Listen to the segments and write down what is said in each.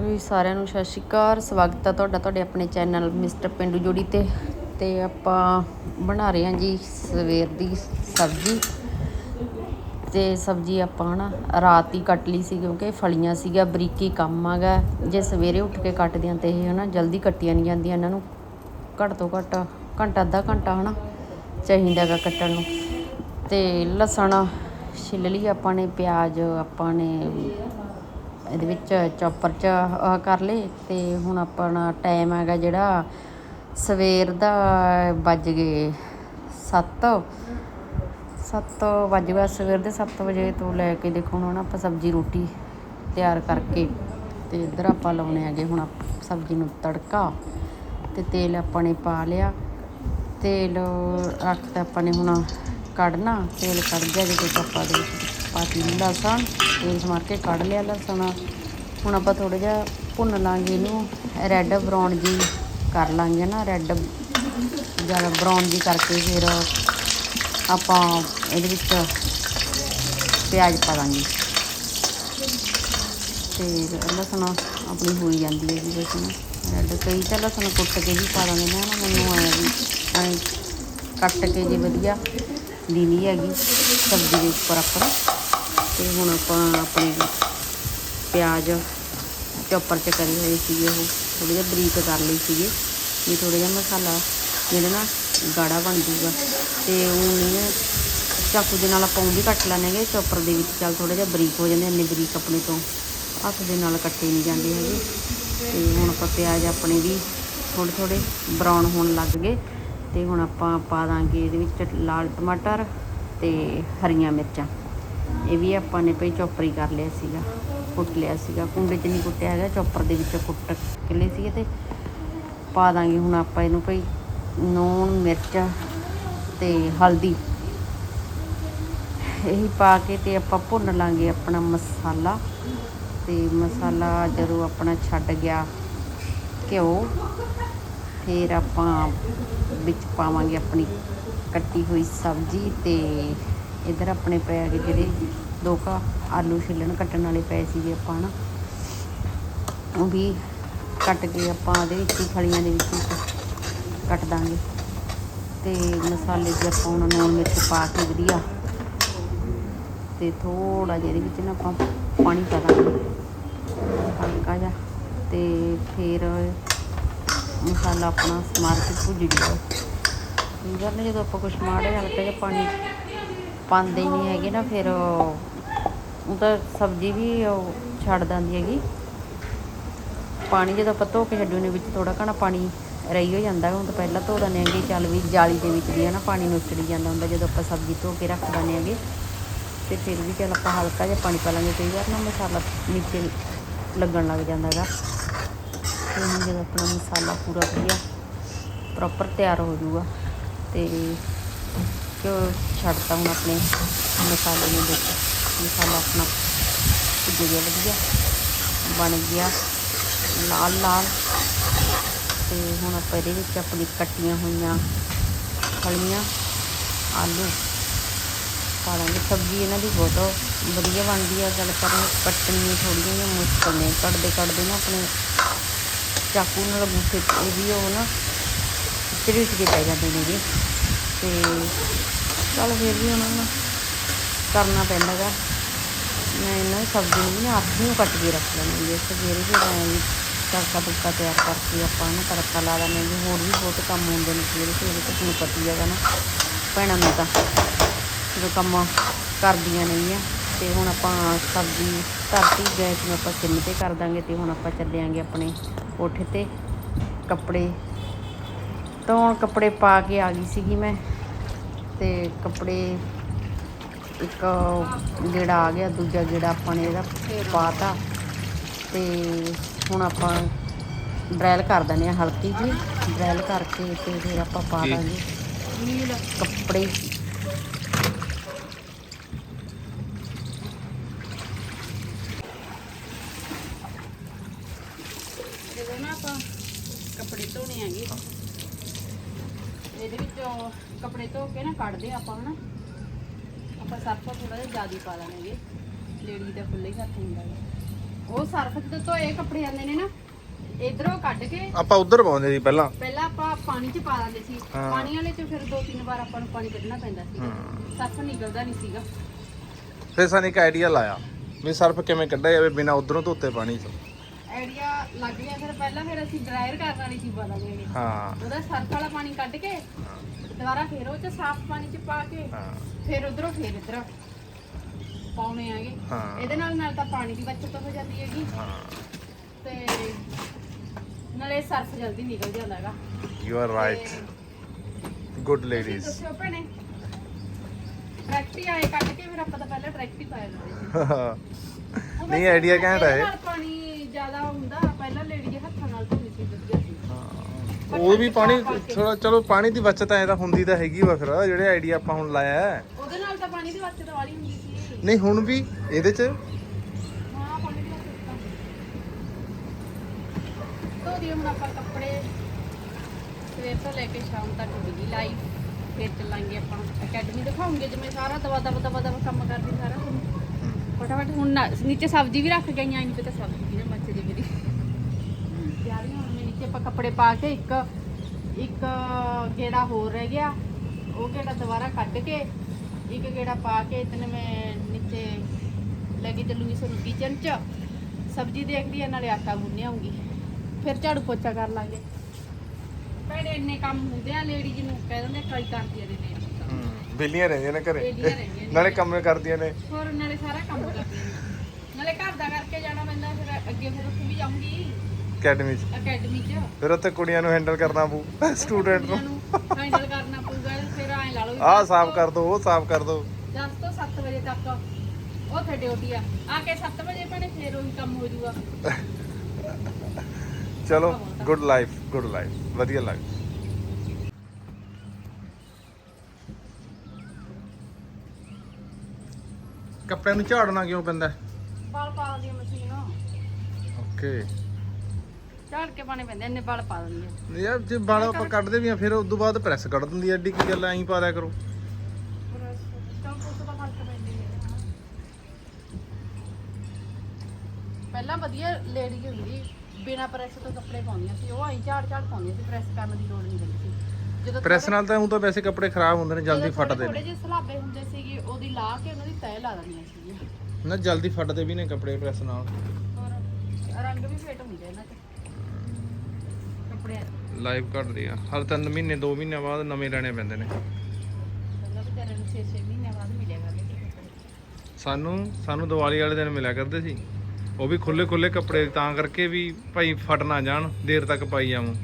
ਵੀ ਸਾਰਿਆਂ ਨੂੰ ਸਤਿ ਸ਼੍ਰੀ ਅਕਾਲ। ਸਵਾਗਤ ਹੈ ਤੁਹਾਡਾ, ਤੁਹਾਡੇ ਆਪਣੇ ਚੈਨਲ ਮਿਸਟਰ ਪਿੰਡੂ ਜੋੜੀ ਤੇ। ਤੇ ਆਪਾਂ ਬਣਾ ਰਹੇ ਹਾਂ ਜੀ ਸਵੇਰ ਦੀ ਸਬਜ਼ੀ। ਤੇ ਸਬਜ਼ੀ ਆਪਾਂ ਹਨਾ ਰਾਤ ਹੀ ਕੱਟ ਲਈ ਸੀ ਕਿਉਂਕਿ ਫਲੀਆਂ ਸੀਗਾ ਬਰੀਕੀ ਕੰਮ ਆਗਾ ਜੇ ਸਵੇਰੇ ਉੱਠ ਕੇ ਕੱਟਦੇ ਹਾਂ ਤੇ ਇਹ ਹਨਾ ਜਲਦੀ ਕੱਟੀਆਂ ਨਹੀਂ ਜਾਂਦੀਆਂ ਇਹਨਾਂ ਨੂੰ। ਘੱਟ ਤੋਂ ਘੱਟ ਘੰਟਾ, ਅੱਧਾ ਘੰਟਾ ਹਨਾ ਚਾਹੀਦਾ ਗਾ ਕੱਟਣ ਨੂੰ। ਤੇ ਲਸਣ ਛਿੱਲ ਲਈ ਆਪਾਂ ਨੇ, ਪਿਆਜ਼ ਆਪਾਂ ਨੇ ਇਹਦੇ ਵਿੱਚ ਚੌਪਰ 'ਚ ਕਰ ਲਏ ਤੇ ਹੁਣ ਆਪਣਾ ਟਾਈਮ ਹੈਗਾ ਜਿਹੜਾ ਸਵੇਰ ਦਾ ਵੱਜ ਗਏ 7 7 ਵੱਜ ਗਿਆ ਸਵੇਰ ਦੇ 7 ਵਜੇ ਤੋਂ ਲੈ ਕੇ ਦੇਖੋ ਹੁਣ ਆਪਾਂ ਸਬਜ਼ੀ ਰੋਟੀ ਤਿਆਰ ਕਰਕੇ ਤੇ ਇੱਧਰ ਆਪਾਂ ਲਾਉਣੇ ਹੈਗੇ ਹੁਣ ਸਬਜ਼ੀ ਨੂੰ ਤੜਕਾ ਤੇ ਤੇਲ ਆਪਾਂ ਨੇ ਪਾ ਲਿਆ। ਤੇਲ ਰੱਖਤਾ ਆਪਾਂ ਨੇ ਹੁਣ ਕੱਢਣਾ, ਤੇਲ ਕੱਢ ਗਿਆ ਜੇ ਆਪਾਂ ਦੇ ਵਿੱਚ ਪਾਤੀ ਲਸਣ ਤੇਜ਼ ਮਾਰ ਕੇ ਕੱਢ ਲਿਆ ਲਸਣ। ਹੁਣ ਆਪਾਂ ਥੋੜਾ ਜਿਹਾ ਭੁੰਨ ਲਾਂਗੇ ਇਹਨੂੰ। ਰੈੱਡ ਬਰਾਊਨ ਜੀ ਕਰ ਲਾਂਗੇ ਨਾ ਰੈੱਡ ਜ਼ਿਆਦਾ ਬਰਾਊਨ ਜੀ ਕਰਕੇ ਫਿਰ ਆਪਾਂ ਇਹਦੇ ਵਿੱਚ ਪਿਆਜ਼ ਪਾ ਦਾਂਗੇ। ਤੇ ਲਸਣ ਆਪਣੀ ਹੋਈ ਜਾਂਦੀ ਹੈ ਜੀ ਲਸਣ ਰੈੱਡ ਕਈ ਤਾਂ ਲਸਣ ਕੁੱਟ ਕੇ ਵੀ ਪਾ ਦਾਂਗੇ ਨੇ ਨਾ, ਮੈਨੂੰ ਆਇਆ ਵੀ ਕੱਟ ਕੇ ਜੀ ਵਧੀਆ ਦੀਨੀ ਹੈਗੀ ਸਬਜ਼ੀ ਦੇ ਉੱਪਰ ਆਪਾਂ। ਤੇ ਹੁਣ ਆਪਾਂ ਆਪਣੇ ਪਿਆਜ਼ ਚੌਪਰ 'ਚ ਕਰੇ ਹੋਏ ਸੀਗੇ ਉਹ, ਥੋੜ੍ਹੇ ਜਿਹਾ ਬਰੀਕ ਕਰ ਲਈ ਸੀਗੇ। ਵੀ ਥੋੜ੍ਹਾ ਜਿਹਾ ਮਸਾਲਾ ਜਿਹੜਾ ਨਾ ਗਾੜਾ ਬਣ ਜੂਗਾ ਤੇ ਉਹ ਨਹੀਂ ਚਾਕੂ ਦੇ ਨਾਲ ਆਪਾਂ ਉਹ ਵੀ ਕੱਟ ਲੈਣਗੇ ਚੌਪਰ ਦੇ ਵਿੱਚ ਚੱਲ ਥੋੜ੍ਹਾ ਜਿਹਾ ਬਰੀਕ ਹੋ ਜਾਂਦੇ, ਇੰਨੇ ਬਰੀਕ ਆਪਣੇ ਤੋਂ ਹੱਥ ਦੇ ਨਾਲ ਕੱਟੇ ਨਹੀਂ ਜਾਂਦੇ ਹੈਗੇ। ਤੇ ਹੁਣ ਆਪਾਂ ਪਿਆਜ਼ ਆਪਣੇ ਵੀ ਥੋੜ੍ਹੇ ਥੋੜ੍ਹੇ ਬਰਾਊਨ ਹੋਣ ਲੱਗ ਗਏ। ਤੇ ਹੁਣ ਆਪਾਂ ਪਾ ਦਾਂਗੇ ਇਹਦੇ ਵਿੱਚ ਲਾਲ ਟਮਾਟਰ ਤੇ ਹਰੀਆਂ ਮਿਰਚਾਂ। ਇਹ ਵੀ ਆਪਾਂ ਨੇ ਭਈ ਚੌਪਰੀ ਕਰ ਲਿਆ ਸੀਗਾ, ਕੁੱਟ ਲਿਆ ਸੀਗਾ। ਕੁੰਡੇ 'ਚ ਨਹੀਂ ਕੁੱਟਿਆ ਹੈਗਾ, ਚੌਪਰ ਦੇ ਵਿੱਚ ਕੁੱਟ ਕੇ ਲਏ ਸੀਗੇ ਤੇ ਪਾ ਦਾਂਗੇ ਹੁਣ ਆਪਾਂ ਇਹਨੂੰ ਭਈ ਨੂਣ, ਮਿਰਚ ਤੇ ਹਲਦੀ। ਇਹੀ ਪਾ ਕੇ ਤੇ ਆਪਾਂ ਭੁੰਨ ਲਾਂਗੇ ਆਪਣਾ ਮਸਾਲਾ। ਤੇ ਮਸਾਲਾ ਜਦੋਂ ਆਪਣਾ ਛੱਡ ਗਿਆ ਘਿਓ, ਫਿਰ ਆਪਾਂ ਵਿੱਚ ਪਾਵਾਂਗੇ ਆਪਣੀ ਕੱਟੀ ਹੋਈ ਸਬਜ਼ੀ ਤੇ ਇਧਰ ਆਪਣੇ ਪੈ ਗਏ ਜਿਹੜੇ ਦੋ ਕਾ ਆਲੂ ਛਿੱਲਣ ਕੱਟਣ ਵਾਲੇ ਪਏ ਸੀਗੇ ਆਪਾਂ ਨਾ ਉਹ ਵੀ ਕੱਟ ਕੇ ਆਪਾਂ ਉਹਦੇ ਵਿੱਚ ਹੀ ਫਲੀਆਂ ਦੇ ਵਿੱਚ ਕੱਟ ਦਾਂਗੇ। ਤੇ ਮਸਾਲੇ 'ਚ ਆਪਾਂ ਉਹਨਾਂ ਨੂੰ ਮਿਰਚ ਪਾ ਕੇ ਵਧੀਆ। ਤੇ ਥੋੜਾ ਜਿਹਾ ਇਹਦੇ ਵਿੱਚ ਨਾ ਆਪਾਂ ਪਾਣੀ ਪਾ ਦਾਂਗੇ। ਹਲਕਾ ਜਿਹਾ। ਤੇ ਫਿਰ ਮਸਾਲਾ ਆਪਣਾ ਸਮਾਰ ਕੇ ਭੁੱਜ ਜੂਗਾ ਕਈ ਜਦੋਂ ਆਪਾਂ ਕੁਛ ਮਾੜਾ ਜਿਹਾ ਹਲਕਾ ਜਿਹਾ ਪਾਣੀ ਪਾਉਂਦੇ ਨਹੀਂ ਹੈਗੇ ਨਾ, ਫਿਰ ਉਹ ਤਾਂ ਸਬਜ਼ੀ ਵੀ ਉਹ ਛੱਡ ਦਿੰਦੀ ਹੈਗੀ। ਪਾਣੀ ਜਦੋਂ ਆਪਾਂ ਧੋ ਕੇ ਛੱਡੂ ਨੇ, ਵਿੱਚ ਥੋੜਾ ਘਣਾ ਪਾਣੀ ਰਹੀ ਹੋ ਜਾਂਦਾ, ਹੁਣ ਤਾਂ ਪਹਿਲਾਂ ਧੋ ਦਿੰਦੇ ਹੈਗੇ, ਚੱਲ ਵੀ ਜਾਲੀ ਦੇ ਵਿੱਚ ਵੀ ਹੈ ਨਾ, ਪਾਣੀ ਨੁਚੜੀ ਜਾਂਦਾ ਹੁੰਦਾ, ਜਦੋਂ ਆਪਾਂ ਸਬਜ਼ੀ ਧੋ ਕੇ ਰੱਖ ਦਿੰਦੇ ਹੈਗੇ। ਤੇ ਫਿਰ ਵੀ ਚੱਲ ਆਪਾਂ ਹਲਕਾ ਜਿਹਾ ਪਾਣੀ ਪਾ ਲਾਂਗੇ, ਕਈ ਵਾਰ ਨਾ ਮਸਾਲਾ ਨੀਚੇ ਲੱਗਣ ਲੱਗ ਜਾਂਦਾ ਹੈਗਾ। ਤੇ ਹੁਣ ਜਦੋਂ ਆਪਣਾ ਮਸਾਲਾ ਪੂਰਾ ਵਧੀਆ ਪ੍ਰੋਪਰ ਤਿਆਰ ਹੋ ਜਾਊਗਾ, ਤੇ ਕਿ ਛੱਡਤਾ ਹੁਣ ਆਪਣੇ ਮਸਾਲੇ ਨੂੰ ਵਿੱਚ। ਮਸਾਲਾ ਆਪਣਾ ਭੁੱਜ ਗਿਆ ਵਧੀਆ ਬਣ ਗਿਆ ਲਾਲ ਲਾਲ। ਤੇ ਹੁਣ ਆਪਾਂ ਇਹਦੇ ਵਿੱਚ ਆਪਣੀ ਕੱਟੀਆਂ ਹੋਈਆਂ ਫਲੀਆਂ, ਆਲੂ ਪਾ ਦਾਂਗੇ ਸਬਜ਼ੀ ਇਹਨਾਂ ਦੀ ਬਹੁਤ ਵਧੀਆ ਬਣਦੀ ਆ, ਗੱਲ ਕਰਾਂ ਕੱਟਣੀਆਂ ਥੋੜ੍ਹੀਆਂ ਜਿਹੀਆਂ ਮੁਸ਼ਕਲ ਨੇ। ਕੱਟਦੇ ਕੱਟਦੇ ਨਾ ਆਪਣੇ ਚਾਕੂ ਨਾਲ ਬੂਥੇ ਇਹ ਵੀ ਉਹ ਨਾ ਝਰੀਟ ਕੇ ਪੈ ਜਾਂਦੇ ਨੇ ਜੀ। ਤੇ ਚਲ ਫਿਰ ਵੀ ਉਹਨਾਂ ਨੂੰ ਕਰਨਾ ਪੈਂਦਾ ਗਾ ਮੈਂ ਇਹਨਾਂ ਦੀ ਸਬਜ਼ੀ ਨੂੰ ਵੀ ਨਾ ਹੱਥ ਨੂੰ ਕੱਟ ਕੇ ਰੱਖ ਲੈਂਦੀ ਹਾਂ। ਸਵੇਰੇ ਫਿਰ ਐਂ ਵੀ ਤੜਕਾ ਤੁੜਕਾ ਤਿਆਰ ਕਰਕੇ ਆਪਾਂ ਨੂੰ ਤੜਕਾ ਲਾ ਦਿੰਦੇ ਹਾਂ ਹੋਰ ਵੀ ਬਹੁਤ ਕੰਮ ਹੁੰਦੇ ਨੇ ਸਵੇਰੇ ਸਵੇਰੇ ਤਾਂ ਤੁਹਾਨੂੰ ਪਤਾ ਹੀ ਹੈਗਾ ਨਾ। ਭੈਣਾਂ ਨੂੰ ਤਾਂ ਜੋ ਕੰਮ ਕਰਦੀਆਂ ਨਹੀਂ ਆ ਤੇ ਹੁਣ ਆਪਾਂ ਸਬਜ਼ੀ ਧਰਤੀ ਗੈਸ ਨੂੰ ਆਪਾਂ ਸਿਮ ਤੇ ਕਰ ਦਾਂਗੇ ਤੇ ਹੁਣ ਆਪਾਂ ਚੱਲੇ ਆਪਣੇ ਕੋਠੇ ਤੇ ਕੱਪੜੇ ਧੋਣ ਕੱਪੜੇ ਪਾ ਕੇ ਆ ਗਈ ਸੀਗੀ ਮੈਂ ਤੇ ਕੱਪੜੇ ਇੱਕ ਗੇੜਾ ਆ ਗਿਆ ਦੂਜਾ ਗੇੜਾ ਆਪਾਂ ਨੇ ਇਹਦਾ ਪਾਤਾ ਤੇ ਹੁਣ ਆਪਾਂ ਡਰੈਲ ਕਰ ਦਿੰਦੇ ਆ ਹਲਕੀ ਜੀ ਡਰੈਲ ਕਰਕੇ ਤੇ ਫਿਰ ਆਪਾਂ ਪਾ ਦਾਂਗੇ ਕੱਪੜੇ ਜਦੋਂ ਨਾ ਆਪਾਂ ਕੱਪੜੇ ਧੋਣੇ ਆਗੇ ਵਿੱਚੋਂ ਕੱਪੜੇ ਧੋ ਕੇ ਨਾ ਕੱਢਦੇ ਆਪਾਂ ਹਨਾ। ਆਪਾਂ ਸਰਫ ਥੋੜਾ ਜਿਹਾ ਜ਼ਿਆਦਾ ਪਾ ਲੈਣਗੇ ਲੇਡੀ ਦਾ ਖੁੱਲੇ ਹੱਥ ਹੁੰਦਾ ਹੈ ਉਹ ਸਰਫ ਜਦੋਂ ਧੋਏ ਕੱਪੜੇ ਆਉਂਦੇ ਨੇ ਨਾ। ਇਧਰੋਂ ਕੱਢ ਕੇ ਆਪਾਂ ਉਧਰ ਪਾਉਂਦੇ ਸੀ ਪਹਿਲਾਂ। ਪਹਿਲਾਂ ਆਪਾਂ ਪਾਣੀ 'ਚ ਪਾ ਦਿੰਦੇ ਸੀ। ਹਾਂ। ਪਾਣੀ ਵਾਲੇ 'ਚ ਫਿਰ ਦੋ ਤਿੰਨ ਵਾਰ ਆਪਾਂ ਨੂੰ ਪਾਣੀ ਕੱਢਣਾ ਪੈਂਦਾ ਸੀ। ਸਰਫ ਨਿਕਲਦਾ ਨਹੀਂ ਸੀਗਾ। ਫਿਰ ਸਾਨੂੰ ਇੱਕ ਆਈਡੀਆ ਲਾਇਆ ਵੀ ਸਰਫ ਕਿਵੇਂ ਕੱਢਿਆ ਜਾਵੇ ਬਿਨਾ ਉਧਰੋਂ ਧੋਤੇ ਪਾਣੀ ਚ। ਆਈਡੀਆ ਲੱਗ ਗਿਆ ਫਿਰ ਪਹਿਲਾਂ ਫਿਰ ਅਸੀਂ ਡਰਾਇਰ ਕਰਨ ਵਾਲੀ ਸੀ ਬਦਲਾਂਗੇ ਹਾਂ। ਉਹਦਾ ਸਰਫ ਵਾਲਾ ਪਾਣੀ ਕੱਢ ਕੇ ਦੁਬਾਰਾ ਫਿਰ ਉਹ 'ਚ ਸਾਫ਼ ਪਾਣੀ 'ਚ ਪਾ ਕੇ ਹਾਂ। ਫਿਰ ਉਧਰੋਂ ਫਿਰ ਇਧਰ ਪਾਉਣੇ ਆਗੇ ਹਾਂ। ਇਹਦੇ ਨਾਲ ਨਾਲ ਤਾਂ ਪਾਣੀ ਦੀ ਬਚਤ ਹੋ ਜਾਂਦੀ ਹੈਗੀ। ਹਾਂ। ਤੇ ਨਾਲੇ ਸਰਫ ਜਲਦੀ ਨਿਕਲ ਜਾਂਦਾ ਹੈਗਾ। You are right good ladies ਦੱਸਿਓ ਭੈਣੇ ਟਰੈਕਟੀ ਆਏ ਕੱਢ ਕੇ ਫਿਰ ਆਪਾਂ ਤਾਂ ਪਹਿਲਾਂ ਟਰੈਕਟੀ ਪਾਇਆ ਦਿੰਦੇ ਸੀ। ਉਹ ਨਹੀਂ, idea ਘੈਂਟ ਹੈ। ਪਾਣੀ ਜ਼ਿਆਦਾ ਹੁੰਦਾ ਪਹਿਲਾਂ ਲੇਡੀ ਹੱਥਾਂ ਨਾਲ ਧੋਣੀ ਸੀ ਵਧੀਆ ਸੀ। ਉਹ ਵੀ ਪਾਣੀ ਥੋੜਾ ਚਲੋ ਪਾਣੀ ਦੀ ਬਚਤ ਐ ਤਾਂ ਹੁੰਦੀ ਤਾਂ ਹੈਗੀ ਵਾ ਫਿਰ ਜਿਹੜੇ ਆਈਡੀਆ ਆਪਾਂ ਹੁਣ ਲਾਇਆ ਹੈ। ਉਹਦੇ ਨਾਲ ਤਾਂ ਪਾਣੀ ਦੀ ਬਚਤ ਵਾਲੀ ਹੁੰਦੀ ਸੀ। ਨਹੀਂ ਹੁਣ ਵੀ ਇਹਦੇ ਚ? ਹਾਂ ਪਾਣੀ ਦੀ ਬਚਤ ਤਾਂ ਧੋ ਦਿਓ ਹੁਣ ਆਪਾਂ ਕੱਪੜੇ। ਸਵੇਰ ਤੋਂ ਲੈ ਕੇ ਸ਼ਾਮ ਤੱਕ ਬਿਜ਼ੀ ਲਾਈਫ ਫਿਰ ਚੱਲਾਂਗੇ ਆਪਾਂ। ਅਕੈਡਮੀ ਦਿਖਾਉਂਗੇ ਜਿਵੇਂ ਸਾਰਾ ਦਵਾ ਦਵਾ ਦਵਾ ਦਵਾ ਕੰਮ ਕਰਦੀ ਸਾਰਾ ਫਟਾਫਟ ਹੁਣ ਨਾ- ਨੀਚੇ ਸਬਜ਼ੀ ਵੀ ਰੱਖ ਗਈਆਂ ਨਹੀਂ ਪਤਾ ਸਬਜ਼ੀ ਕਿਹਨੇ ਮੱਚਦੀ ਮੇਰੀ। ਤਿਆਰੀਆਂ ਹੁਣ ਮੈਂ ਨੀਚੇ ਆਪਾਂ ਕੱਪੜੇ ਪਾ ਕੇ ਇੱਕ ਇੱਕ ਗੇੜਾ ਹੋਰ ਰਹਿ ਗਿਆ। ਉਹ ਗੇੜਾ ਦੁਬਾਰਾ ਕੱਢ ਕੇ ਇੱਕ ਗੇੜਾ ਪਾ ਕੇ ਇਤਨੇ ਮੈਂ ਨੀਚੇ ਲੈ ਕੇ ਚੱਲੂਗੀ ਸਾਨੂੰ ਕਿਚਨ ਚ। ਸਬਜ਼ੀ ਦੇਖਦੀ ਆ, ਨਾਲੇ ਆਟਾ ਗੁੰਨਿਆ ਆਉਂਗੀ ਫਿਰ ਝਾੜੂ ਪੋਚਾ ਕਰ ਲਾਂਗੇ। ਭੈਣੇ, ਇੰਨੇ ਕੰਮ ਹੁੰਦੇ ਆ ਲੇਡੀਜ਼ ਨੂੰ, ਕਹਿ ਦਿੰਦੇ ਕਈ ਕਰਦੀ ਆ ਦੇ ਦੇ ਬੇਲੀਆਂ ਰਹਿੰਦੀਆਂ ਨੇ ਘਰੇ। ਵਿਹਲੀਆਂ ਰਹਿੰਦੀਆਂ ਨੇ। ਨਾਲੇ ਕੰਮ ਕਰਦੀਆਂ ਨੇ। ਹੋਰ ਨਾਲੇ ਸਾਰਾ ਕੰਮ ਕਰਦੀ ਆ ਨਾਲੇ ਘਰ ਦਾ ਕਰਕੇ ਜਾਣਾ ਪੈਂਦਾ ਫਿਰ ਅੱਗੇ ਫਿਰ ਉੱਥੇ ਵੀ ਜਾਊਂਗੀ। ਅਕੈਡਮੀ ਚ। ਅਕੈਡਮੀ ਚ। ਫਿਰ ਉੱਥੇ ਕੁੜੀਆਂ ਨੂੰ ਹੈਂਡਲ ਕਰਨਾ ਪਊ ਸਟੂਡੈਂਟ ਨੂੰ। ਹੈਂਡਲ ਕਰਨਾ ਪਊਗਾ ਫਿਰ ਐਂ ਲਾ ਲਓ ਵੀ ਆਹ ਸਾਫ਼ ਕਰ ਦੋ ਉਹ ਸਾਫ਼ ਕਰ ਦੋ। ਦਸ ਤੋਂ 7 ਵਜੇ ਤੱਕ। ਉੱਥੇ ਡਿਊਟੀ ਆ। ਆ ਕੇ 7 ਵਜੇ ਭੈਣੇ ਫੇਰ ਉਹੀ ਕੰਮ ਹੋ ਜਾਊਗਾ। ਚਲੋ ਗੁੱਡ ਲਾਈਫ ਗੁੱਡ ਲਾਈਫ ਵਧੀਆ ਲੱਗ ਕੱਪੜਿਆਂ ਨੂੰ ਝਾੜਨਾ ਕਿਉਂ ਪੈਂਦਾ? ਵਾਲ ਪਾ ਆ ਮਸ਼ੀਨ। ਓਕੇ। ਝਾੜ ਕੇ ਪਾਣੇ ਪੈਂਦੇ ਇੰਨੇ ਵਾਲ ਪਾ ਦਿੰਦੀ ਆ। ਯਾਰ ਜੇ ਵਾਲ ਆਪਾਂ ਕੱਢਦੇ ਵੀ ਆ ਫਿਰ ਉਸ ਤੋਂ ਬਾਅਦ ਪ੍ਰੈਸ ਕੱਢ ਦਿੰਦੀ ਐ ਐਡੀ ਕੀ ਗੱਲ ਐਂ ਹੀ ਪਾ ਦਿਆ ਕਰੋ। ਪਹਿਲਾਂ ਵਧੀਆ ਲੇਡੀ ਹੁੰਦੀ ਬਿਨਾ ਪ੍ਰੈਸ ਤੋਂ ਕੱਪੜੇ ਪਾਉਂਦੀਆਂ ਸੀ ਉਹ ਆਈ ਝਾੜ ਝਾੜ ਪਾਉਂਦੀਆਂ ਸੀ ਪ੍ਰੈਸ ਕਰਨ ਦੀ ਲੋੜ ਨਹੀਂ ਪੈਂਦੀ ਸੀ। ਜਦੋਂ ਪ੍ਰੈਸ ਨਾਲ ਤਾਂ ਹੁਣ ਤਾਂ ਵੈਸੇ ਕੱਪੜੇ ਖਰਾਬ ਹੁੰਦੇ ਨੇ ਜਲਦੀ ਫਟਦੇ ਥੋੜੇ ਨੇ। ਜਿਹੇ ਸਲਾਬੇ ਹੁੰਦੇ ਸੀਗੇ ਉਹਦੀ ਲਾ ਕੇ ਉਹਨਾਂ ਦੀ ਤੈਅ ਲਾ ਦਿੰਦੀਆਂ ਸੀਗੀਆਂ। ਨਾ ਜਲਦੀ ਫਟਦੇ ਵੀ ਨੇ ਕੱਪੜੇ ਪ੍ਰੈਸ ਨਾਲ। ਹੋਰ ਰੰਗ ਵੀ ਫੇਟ ਹੁੰਦੇ ਇਹਨਾਂ ਤੇ ਕੱਪੜਿਆਂ 'ਚ। ਲਾਈਵ ਘਟਦੀ ਆ। ਹਰ ਤਿੰਨ ਮਹੀਨੇ 2 ਮਹੀਨਿਆਂ ਬਾਅਦ ਨਵੇਂ ਲੈਣੇ ਪੈਂਦੇ ਨੇ। ਪਹਿਲਾਂ ਵਿਚਾਰਿਆਂ ਨੂੰ 6-6 ਮਹੀਨਿਆਂ ਬਾਅਦ ਮਿਲਿਆ ਕਰਦੇ ਸੀ ਕੱਪੜੇ। ਸਾਨੂੰ ਸਾਨੂੰ ਦੀਵਾਲੀ ਵਾਲੇ ਦਿਨ ਮਿਲਿਆ ਕਰਦੇ ਸੀ। ਉਹ ਵੀ ਖੁੱਲੇ ਖੁੱਲੇ ਕੱਪੜੇ ਤਾਂ ਕਰਕੇ ਵੀ ਭਾਈ ਫਟ ਨਾ ਜਾਣ ਦੇਰ ਤੱਕ ਪਾਈ ਜਾਵਾਂ।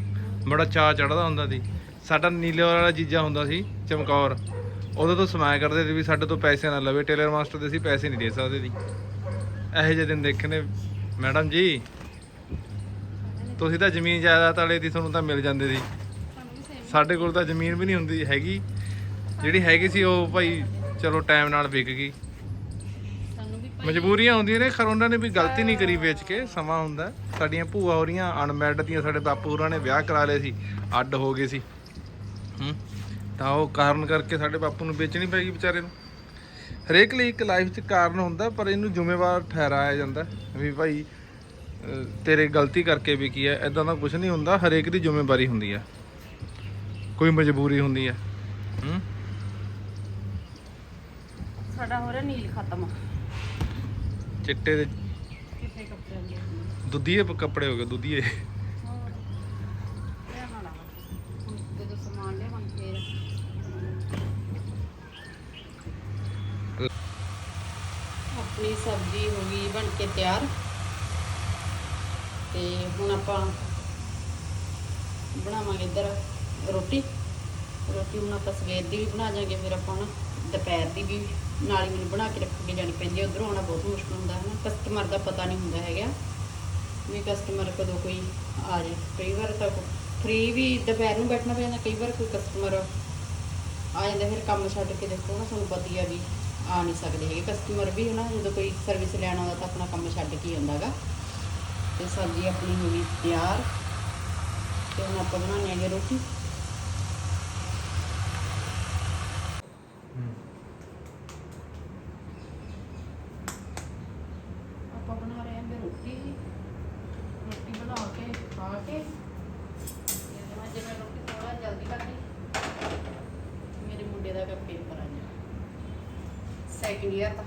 ਬੜਾ ਚਾਅ ਚੜਦਾ ਹੁੰਦਾ ਸੀ। ਸਾਡਾ ਨੀਲੇ ਵਾਲਾ ਜੀਜਾ ਹੁੰਦਾ ਸੀ, ਚਮਕੌਰ। ਉਹਦੇ ਤੋਂ ਸਮਾਇਆ ਕਰਦੇ ਸੀ ਵੀ ਸਾਡੇ ਤੋਂ ਪੈਸੇ ਨਾ ਲਵੇ। ਟੇਲਰ ਮਾਸਟਰ ਦੇ ਸੀ, ਪੈਸੇ ਨਹੀਂ ਦੇ ਸਕਦੇ ਸੀ। ਇਹੋ ਜਿਹੇ ਦਿਨ ਦੇਖੇ ਨੇ। ਮੈਡਮ ਜੀ, ਤੁਸੀਂ ਤਾਂ ਜ਼ਮੀਨ ਜਾਇਦਾਦ ਵਾਲੇ ਦੀ ਤੁਹਾਨੂੰ ਤਾਂ ਮਿਲ ਜਾਂਦੇ ਸੀ। ਸਾਡੇ ਕੋਲ ਤਾਂ ਜ਼ਮੀਨ ਵੀ ਨਹੀਂ ਹੁੰਦੀ ਹੈਗੀ। ਜਿਹੜੀ ਹੈਗੀ ਸੀ ਉਹ ਭਾਈ ਚਲੋ ਟਾਈਮ ਨਾਲ ਵਿਕ ਗਈ। ਮਜਬੂਰੀਆਂ ਹੁੰਦੀਆਂ ਨੇ। ਖਰ ਉਹਨਾਂ ਨੇ ਵੀ ਗਲਤੀ ਨਹੀਂ ਕਰੀ ਵੇਚ ਕੇ। ਸਮਾਂ ਹੁੰਦਾ। ਸਾਡੀਆਂ ਭੂਆ ਹੋਰੀਆਂ ਅਨਮੈਰਿਡ ਦੀਆਂ ਸਾਡੇ ਬਾਪੂ ਹੋਰਾਂ ਨੇ ਵਿਆਹ ਕਰਾ ਲਏ ਸੀ। ਅੱਡ ਹੋ ਗਏ ਸੀ। ਹੂੰ। ਤਾਂ ਉਹ ਕਾਰਨ ਕਰਕੇ ਸਾਡੇ ਬਾਪੂ ਨੂੰ ਵੇਚਣੀ ਪੈ ਗਈ ਵਿਚਾਰੇ ਨੂੰ। ਹਰੇਕ ਲਈ ਇੱਕ ਲਾਈਫ 'ਚ ਕਾਰਨ ਹੁੰਦਾ ਪਰ ਇਹਨੂੰ ਜ਼ਿੰਮੇਵਾਰ ਠਹਿਰਾਇਆ ਜਾਂਦਾ ਵੀ ਭਾਈ ਤੇਰੇ ਗਲਤੀ ਕਰਕੇ ਵੀ ਕੀ ਹੈ ਐਦਾਂ ਦਾ ਕੁਝ ਨਹੀਂ ਹੁੰਦਾ ਹਰੇਕ ਦੀ ਜ਼ਿੰਮੇਵਾਰੀ ਹੁੰਦੀ ਆ ਕੋਈ ਮਜਬੂਰੀ ਹੁੰਦੀ ਆ ਹੂੰ। ਸਾਡਾ ਹੋ ਰਿਹਾ ਨੀਲ ਖਤਮ। ਚਿੱਟੇ ਦੇ ਕਿੱਥੇ ਕੱਪੜਿਆਂ ਦੇ ਦੁੱਧੀਏ ਕੱਪੜੇ ਹੋ ਗਏ ਦੁੱਧੀਏ ਹੋਰ ਇਹ ਨਾ ਲਾ ਹੁਣ ਜਦੋਂ ਸਮਾਨ ਲਿਆਵਾਂਗੇ ਫੇਰ ਆਪਣੀ ਸਬਜ਼ੀ ਹੋ ਗਈ ਬਣ ਕੇ ਤਿਆਰ। ਤੇ ਹੁਣ ਆਪਾਂ ਬਣਾਵਾਂਗੇ ਇੱਧਰ ਰੋਟੀ। ਰੋਟੀ ਹੁਣ ਆਪਾਂ ਸਵੇਰ ਦੀ ਵੀ ਬਣਾ ਜਾਾਂਗੇ ਫਿਰ ਆਪਾਂ ਨਾ ਦੁਪਹਿਰ ਦੀ ਵੀ ਨਾਲ ਹੀ ਮੈਨੂੰ ਬਣਾ ਕੇ ਰੱਖ ਕੇ ਜਾਣੀ ਪੈਂਦੀ ਹੈ ਉਧਰੋਂ ਆਉਣਾ ਬਹੁਤ ਮੁਸ਼ਕਲ ਹੁੰਦਾ ਹੈ ਨਾ। ਕਸਟਮਰ ਦਾ ਪਤਾ ਨਹੀਂ ਹੁੰਦਾ ਹੈਗਾ ਵੀ ਕਸਟਮਰ ਕਦੋਂ ਕੋਈ ਆ ਜਾਏ। ਕਈ ਵਾਰ ਤਾਂ ਫ੍ਰੀ ਵੀ ਦੁਪਹਿਰ ਨੂੰ ਬੈਠਣਾ ਪੈਂਦਾ, ਕਈ ਵਾਰ ਕੋਈ ਕਸਟਮਰ ਆ ਜਾਂਦਾ, ਫਿਰ ਕੰਮ ਛੱਡ ਕੇ ਦੇਖੋ ਨਾ, ਤੁਹਾਨੂੰ ਪਤਾ ਹੀ ਆ ਵੀ ਆ ਨਹੀਂ ਸਕਦੇ ਹੈਗੇ। ਕਸਟਮਰ ਵੀ ਨਾ ਜਦੋਂ ਕੋਈ ਸਰਵਿਸ ਲੈਣ ਆਉਂਦਾ ਤਾਂ ਆਪਣਾ ਕੰਮ ਛੱਡ ਕੇ ਹੀ ਆਉਂਦਾਗਾ ਤੇ ਸਬਜ਼ੀ ਆਪਣੀ ਹੋ ਗਈ ਤਿਆਰ। ਤੇ ਹੁਣ ਆਪਾਂ ਬਣਾਉਣੀ ਹੈਗੀ ਰੋਟੀ ਖਾ ਕੇ ਤੇ ਮੈਂ ਜਿਵੇਂ ਰੋਟੀ ਥੋੜਾ ਜਲਦੀ ਕਰ ਲਈ ਮੇਰੇ ਮੁੰਡੇ ਦਾ ਕੱਪ ਪੇਪਰ ਆ ਗਿਆ ਸੈਕਿੰਡ ਇਅਰ ਦਾ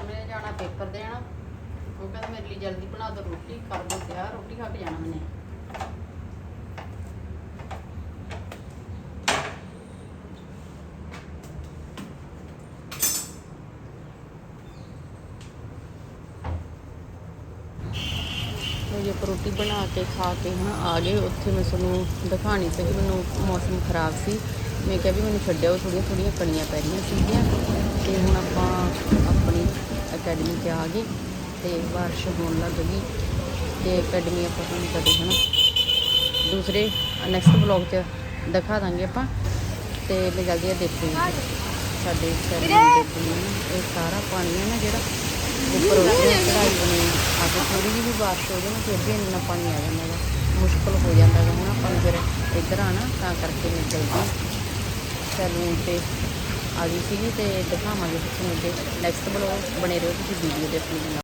ਉਹਨੇ ਜਾਣਾ ਪੇਪਰ ਦੇਣ। ਉਹ ਕਹਿੰਦਾ ਮੇਰੇ ਲਈ ਜਲਦੀ ਬਣਾ ਦੋ ਰੋਟੀ, ਕਰ ਦੋ ਤਿਆਰ, ਰੋਟੀ ਖਾ ਕੇ ਜਾਣਾ ਮੈਨੇ ਤੇ ਜੇ ਆਪਾਂ ਰੋਟੀ ਬਣਾ ਕੇ ਖਾ ਕੇ ਹੁਣ ਆ ਗਏ। ਉੱਥੇ ਮੈਂ ਤੁਹਾਨੂੰ ਦਿਖਾਣੀ ਸੀ ਮੈਨੂੰ ਮੌਸਮ ਖਰਾਬ ਸੀ। ਮੈਂ ਕਿਹਾ ਵੀ ਮੈਨੂੰ ਛੱਡਿਓ ਥੋੜੀਆਂ ਥੋੜੀਆਂ ਕਣੀਆਂ ਪੈ ਰਹੀਆਂ ਸੀਗੀਆਂ। ਤੇ ਹੁਣ ਆਪਾਂ ਆਪਣੀ ਅਕੈਡਮੀ 'ਚ ਆ ਗਏ ਤੇ ਬਾਰਿਸ਼ ਹੋਣ ਲੱਗ ਗਈ ਤੇ ਅਕੈਡਮੀ ਆਪਾਂ ਤੁਹਾਨੂੰ ਕਦੇ ਹਨਾ। ਦੂਸਰੇ ਨੈਕਸਟ ਵਲੌਗ 'ਚ ਦਿਖਾ ਦਾਂਗੇ ਆਪਾਂ ਤੇ ਮੈਂ ਜਲਦੀ ਆ ਦੇਖੋ ਸਾਡੇ ਦੇ ਇਹ ਸਾਰਾ ਪਾਣੀ ਹੈ ਨਾ ਜਿਹੜਾ ਉੱਪਰ ਚੜਾਈ ਬਣੀ ਆ। ਕੇ ਥੋੜੀ ਜਿਹੀ ਵੀ ਬਾਰਿਸ਼ ਹੋ ਜਾਵੇ ਫਿਰ ਵੀ ਇੰਨਾ ਪਾਣੀ ਆ ਜਾਂਦਾ ਗਾ ਮੁਸ਼ਕਲ ਹੋ ਜਾਂਦਾ ਗਾ ਹੁਣ ਆਪਾਂ ਨੂੰ ਫਿਰ ਇੱਧਰ ਆਣਾ ਤਾਂ ਕਰਕੇ ਮੈਂ ਜਲਦੀ ਸੈਲੂਨ ਤੇ ਆ ਗਈ ਸੀਗੀ ਤੇ ਦਿਖਾਵਾਂਗੇ ਤੁਹਾਨੂੰ ਅੱਗੇ। ਨੈਕਸਟ ਬਲੌਗ ਬਣੇ ਰਹੋ, ਤੁਸੀਂ ਵੀਡੀਓ ਦੇ ਆਪਣੇ